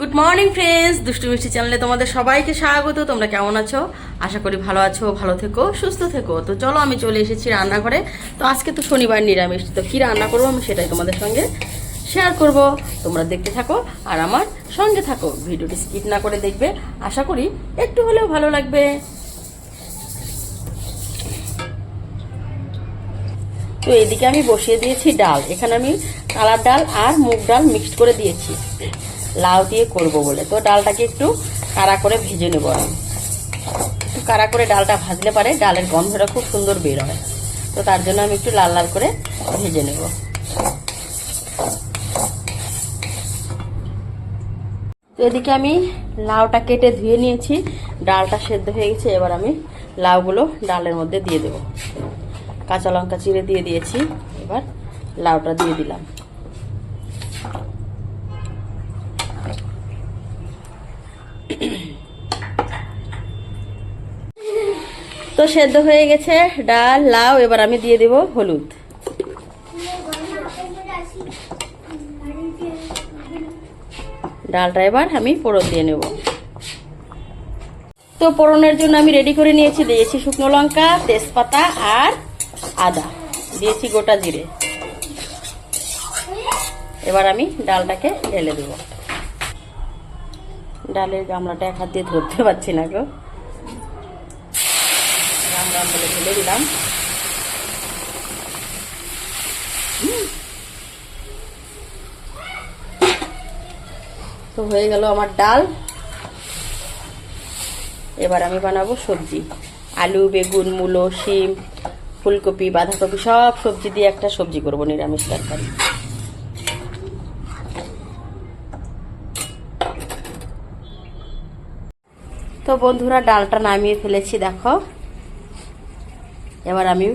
Good morning friends দুষ্টু মিষ্টি চ্যানেলে তোমাদের সবাইকে স্বাগত। তোমরা কেমন আছো? আশা করি ভালো আছো, ভালো থেকো, সুস্থ থেকো। তো চলো, আমি চলে এসেছি রান্নাঘরে। তো আজকে তো শনিবার, নিরামিষ। তো কী রান্না করব আমি সেটাই তোমাদের সঙ্গে শেয়ার করব। তোমরা দেখতে থাকো আর আমার সঙ্গে থাকো। ভিডিওটি স্কিপ না করে দেখবে। আশা করি একটু হলেও ভালো লাগবে। তো এদিকে আমি বসিয়ে দিয়েছি ডাল। এখানে আমি কালার ডাল আর মুগ ডাল মিক্সড করে দিয়েছি। লাউ দিয়ে করব বলে। তো ডালটাকে একটু কাড়া করে ভেজে নেব আমি। একটু কাড়া করে ডালটা ভাজলে পারে, ডালের গন্ধটা খুব সুন্দর বের হয়। তো তার জন্য আমি একটু লাল লাল করে ভেজে নেব। তো এদিকে আমি লাউটা কেটে ধুয়ে নিয়েছি, ডালটা সেদ্ধ হয়ে গেছে, এবার আমি লাউগুলো ডালের মধ্যে দিয়ে দেবো। কাঁচা লঙ্কা চিড়ে দিয়ে দিয়েছি, এবার লাউটা দিয়ে দিলাম। তো সেদ্ধ হয়ে গেছে ডাল, লাউ, এবার আমি দিয়ে দেব হলুদ। ডালটা এবার আমি পোড়ন দিয়ে নেব। তো পোড়নের জন্য আমি রেডি করে নিয়েছি, দিয়েছি শুকনো লঙ্কা, তেজপাতা আর আদা। দিয়েছি গোটা জিরে। এবার আমি ডালটাকে ঢেলে দেব। ডালের গামলাটা এক হাত দিয়ে ধরতে পারছি না গো। রাম রাম বলে ঢেলে দিলাম। তো হয়ে গেল আমার ডাল। এবার আমি বানাবো সবজি। আলু, বেগুন, মূলো, শিম, ফুলকপি, বাঁধাকপি, সব সবজি দিয়ে একটা সবজি করব নিরামিষ তরকারি। তো বন্ধুরা, ডালটা নামিয়ে ফেলেছি, দেখো। এবার আমি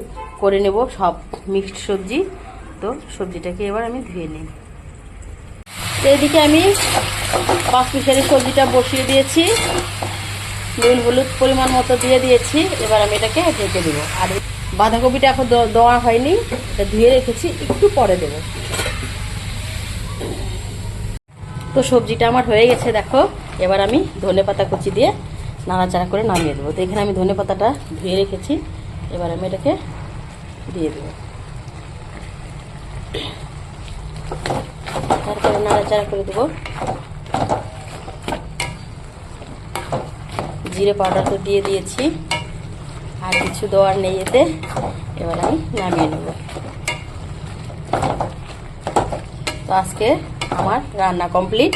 করে নেব সব মিক্সড সবজি। তো সবজিটাকে এবার আমি ধুয়ে নিই। তো এদিকে আমি পাঁচ মিশালি সবজিটা বসিয়ে দিয়েছি। নুন, হলুদ পরিমাণ মতো দিয়ে দিয়েছি। এবার আমি এটাকে ঢেকে দেবো। আর বাঁধাকপিটা এখন দেওয়া হয়নি, এটা ধুয়ে রেখেছি, একটু পরে দেবো। তো সবজিটা আমার হয়ে গেছে, দেখো। এবার আমি ধনে পাতা কুচি দিয়ে নাড়াচাড়া করে নামিয়ে দেবো। তো এখানে আমি ধনে পাতাটা ধুয়ে রেখেছি। এবার আমি এটাকে দিয়ে দেবো। তারপরে নাড়াচাড়া করে দেবো। জিরে পাউডার তো দিয়ে দিয়েছি। আর কিছু দেওয়ার নেই এতে। এবার আমি নামিয়ে নেব। তো আজকে আমার রান্না কমপ্লিট।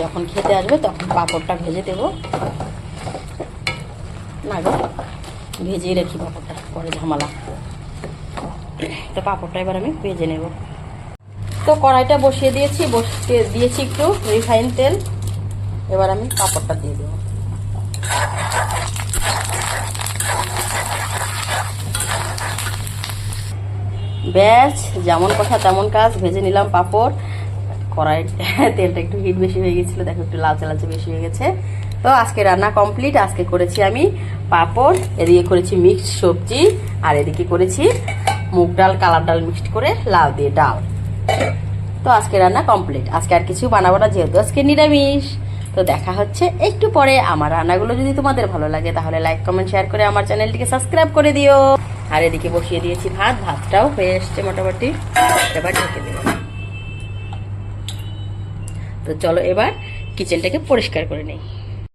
যখন খেতে আসবে তখন পাঁপড়টা ভেজে দেবো। না গো। ভেজেই রাখি পাঁপড়টা, পরে ঝামেলা। তো পাঁপড়টা এবার আমি ভেজে নেব। তো কড়াইটা বসিয়ে দিয়েছি বসিয়ে দিয়েছি একটু রিফাইন তেল। এবার আমি পাঁপড়টা দিয়ে দেবো। ব্যাস, যেমন কথা তেমন কাজ, ভেজে নিলাম পাঁপড়। কড়াই তেলটা একটু হিট বেশি হয়ে গেছিল, দেখো একটু লালচে লালচে বেশি হয়ে গেছে। তো আজকে রান্না কমপ্লিট আজকে করেছি আমি পাঁপড়, এদিকে করেছি মিক্সড সবজি, আর এদিকে করেছি মুগ ডাল, কালার ডাল মিক্সড করে লাউ দিয়ে ডাল। তো আজকে রান্না কমপ্লিট আজকে আর কিছু বানাবো না, যেহেতু আজকে নিরামিষ। তো দেখা হচ্ছে একটু পরে, আমার রান্নাগুলো যদি তোমাদের ভালো লাগে, তাহলে লাইক কমেন্ট শেয়ার করে আমার চ্যানেলটিকে সাবস্ক্রাইব করে দিও। আর এদিকে বসিয়ে দিয়েছি ভাত, ভাতটাও হয়ে এসছে মোটামুটি, এবার ঢেকে দেবো। তো চলো এবার কিচেনটাকে পরিষ্কার করে নেই।